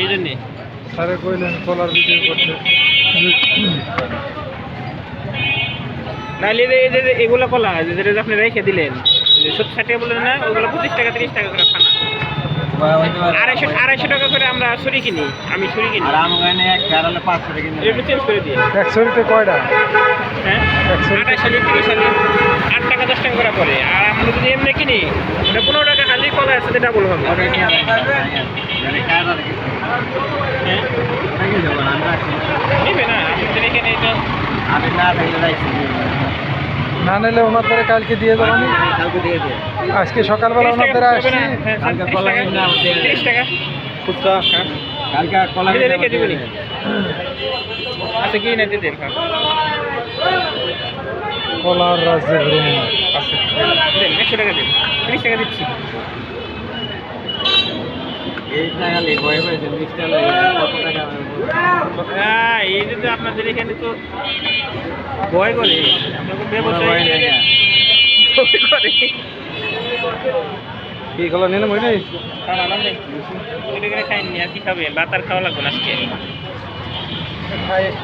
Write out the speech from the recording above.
এই জন্যে স্যারে কইলেন কলার ভিডিও করতে। নাহলে এই যে- এগুলো কলা যে যেটা আপনি রেখে দিলেন যে সত্তর ষাট টাকা বললেন না ওগুলো পঁচিশ টাকা তিরিশ টাকা করে খানা। আড়াইশো আড়াইশো টাকা করে আমরা ছুরি কিনি আমি ছুরি কিনি। একটু চেঞ্জ করে দিই একশোরিতে কয়টা? হ্যাঁ? আঠাশ সালে তিরিশ সালে আট টাকা দশ টাকা করে পড়ে। আর আমরা যদি এমনি কিনি পনেরো টাকা খালি কলা আছে ডাবল হবে। না নিলে ওনার কালকে দিয়ে দেবো আমি। আজকে সকালবেলা ওনার ধরে আসছি। ফুচকা। কালকে কলা রেখে আচ্ছা কি না দিয়ে দেন কলার রাজ্যে ভ্রমণ আচ্ছা দেন একশো টাকা দেন। তিরিশ টাকা দিচ্ছি। হয়ে এই যে আপনাদের এখানে তো ভয় করে। ব্যবসায়ী। করে কি কলা নিয়ে নেব নেই করে খাইনি আর কি খাবে? ভাত আর খাওয়া লাগবে না আজকে?